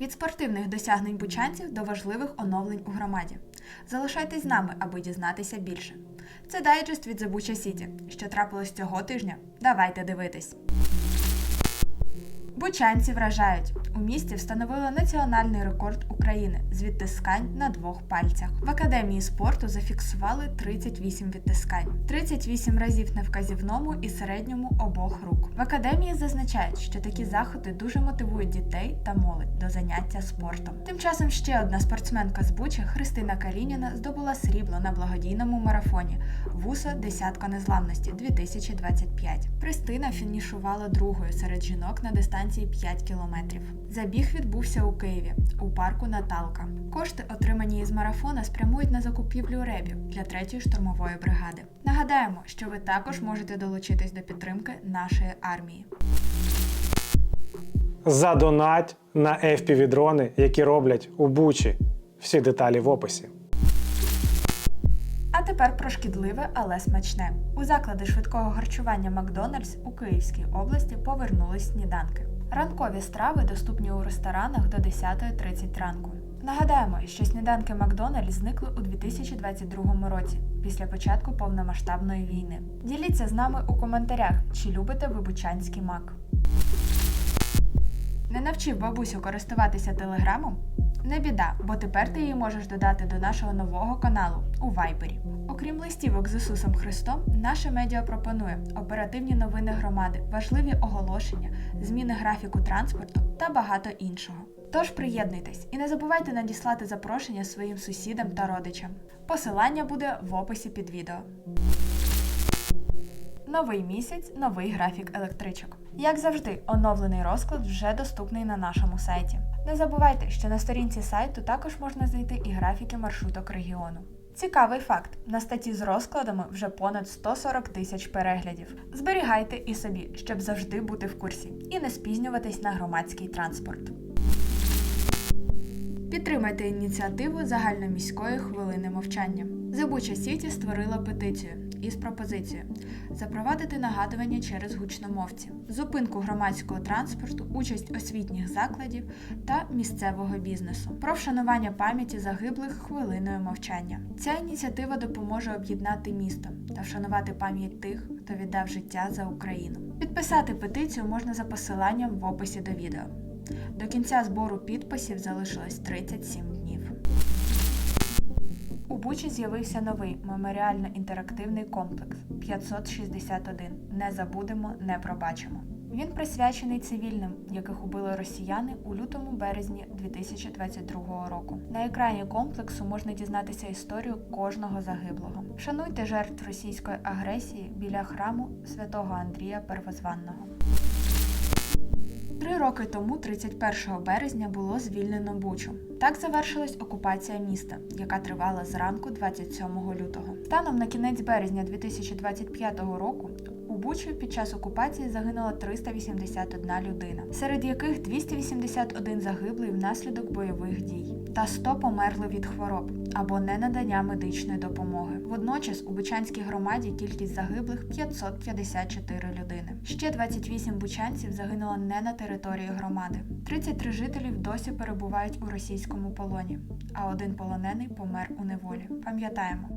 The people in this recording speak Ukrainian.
Від спортивних досягнень бучанців до важливих оновлень у громаді. Залишайтесь з нами, аби дізнатися більше. Це дайджест від Забуча Сіті. Що трапилось цього тижня? Давайте дивитись. Бучанці вражають. У місті встановили національний рекорд України з відтискань на двох пальцях. В академії спорту зафіксували 38 відтискань, 38 разів на вказівному і середньому обох рук. В академії зазначають, що такі заходи дуже мотивують дітей та молодь до заняття спортом. Тим часом ще одна спортсменка з Бучі Христина Калініна здобула срібло на благодійному марафоні Вуса Десятка незламності 2025. Христина фінішувала другою серед жінок на дистанції 5 кілометрів. Забіг відбувся у Києві у парку Наталка. Кошти, отримані із марафона, спрямують на закупівлю ребів для третьої штурмової бригади. Нагадаємо, що ви також можете долучитись до підтримки нашої армії. Задонать на FPV-дрони, які роблять у Бучі. Всі деталі в описі. А тепер про шкідливе, але смачне. У заклади швидкого харчування Макдональдс у Київській області повернулись сніданки. Ранкові страви доступні у ресторанах до 10.30 ранку. Нагадаємо, що сніданки Макдональдс зникли у 2022 році після початку повномасштабної війни. Діліться з нами у коментарях, чи любите ви бучанський мак. Не навчив бабусю користуватися телеграмом? Не біда, бо тепер ти її можеш додати до нашого нового каналу у Вайбері. Окрім листівок з Ісусом Христом, наше медіа пропонує оперативні новини громади, важливі оголошення, зміни графіку транспорту та багато іншого. Тож приєднуйтесь і не забувайте надіслати запрошення своїм сусідам та родичам. Посилання буде в описі під відео. Новий місяць, новий графік електричок. Як завжди, оновлений розклад вже доступний на нашому сайті. Не забувайте, що на сторінці сайту також можна знайти і графіки маршруток регіону. Цікавий факт: на статті з розкладами вже понад 140 тисяч переглядів. Зберігайте і собі, щоб завжди бути в курсі і не спізнюватись на громадський транспорт. Підтримайте ініціативу загальноміської хвилини мовчання. Забуча Сіті створила петицію із пропозицією запровадити нагадування через гучномовці, зупинку громадського транспорту, участь освітніх закладів та місцевого бізнесу, про вшанування пам'яті загиблих хвилиною мовчання. Ця ініціатива допоможе об'єднати місто та вшанувати пам'ять тих, хто віддав життя за Україну. Підписати петицію можна за посиланням в описі до відео. До кінця збору підписів залишилось 37 днів. У Бучі з'явився новий меморіально-інтерактивний комплекс 561. Не забудемо, не пробачимо. Він присвячений цивільним, яких убили росіяни у лютому березні 2022 року. На екрані комплексу можна дізнатися історію кожного загиблого. Шануйте жертв російської агресії біля храму святого Андрія Первозванного. Роки тому, 31 березня, було звільнено Бучу. Так завершилась окупація міста, яка тривала зранку 27 лютого. Станом на кінець березня 2025 року у Бучі під час окупації загинуло 381 людина, серед яких 281 загиблий внаслідок бойових дій, та 100 померли від хвороб або ненадання медичної допомоги. Водночас у Бучанській громаді кількість загиблих 554 людини. Ще 28 бучанців загинуло не на території громади. 33 жителів досі перебувають у російському полоні, а один полонений помер у неволі. Пам'ятаємо.